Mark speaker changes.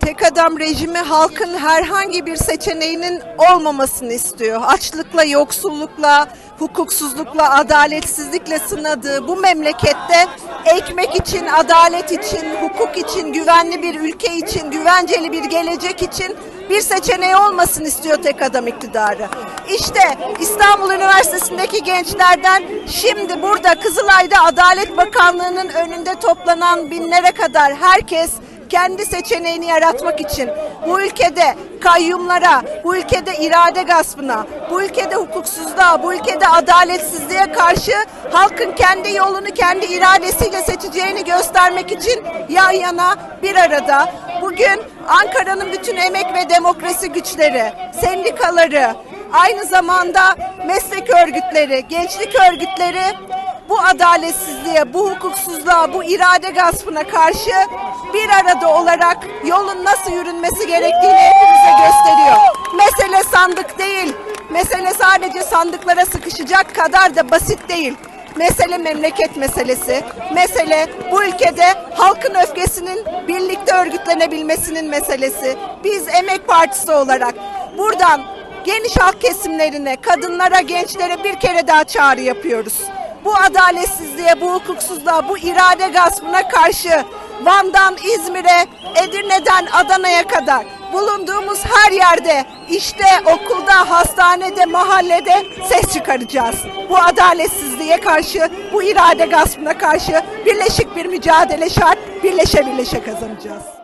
Speaker 1: Tek adam rejimi halkın herhangi bir seçeneğinin olmamasını istiyor. Açlıkla, yoksullukla, hukuksuzlukla, adaletsizlikle sınadığı bu memlekette ekmek için, adalet için, hukuk için, güvenli bir ülke için, güvenceli bir gelecek için bir seçeneği olmasını istiyor tek adam iktidarı. İşte İstanbul Üniversitesi'ndeki gençlerden şimdi burada Kızılay'da Adalet Bakanlığı'nın önünde toplanan binlere kadar herkes kendi seçeneğini yaratmak için bu ülkede kayyumlara, bu ülkede irade gaspına, bu ülkede hukuksuzluğa, bu ülkede adaletsizliğe karşı halkın kendi yolunu kendi iradesiyle seçeceğini göstermek için yan yana bir arada. Bugün Ankara'nın bütün emek ve demokrasi güçleri, sendikaları, aynı zamanda meslek örgütleri, gençlik örgütleri bu adaletsizliğe, bu hukuksuzluğa, bu irade gaspına karşı bir arada olarak yolun nasıl yürünmesi gerektiğini hepimize gösteriyor. Mesele sandık değil. Mesele sadece sandıklara sıkışacak kadar da basit değil. Mesele memleket meselesi. Mesele bu ülkede halkın öfkesinin birlikte örgütlenebilmesinin meselesi. Biz Emek Partisi olarak buradan geniş halk kesimlerine, kadınlara, gençlere bir kere daha çağrı yapıyoruz bu adaletsizliğe, bu hukuksuzluğa, bu irade gaspına karşı Van'dan İzmir'e, Edirne'den Adana'ya kadar bulunduğumuz her yerde, işte okulda, hastanede, mahallede ses çıkaracağız. Bu adaletsizliğe karşı, bu irade gaspına karşı birleşik bir mücadele şart, birleşe birleşe kazanacağız.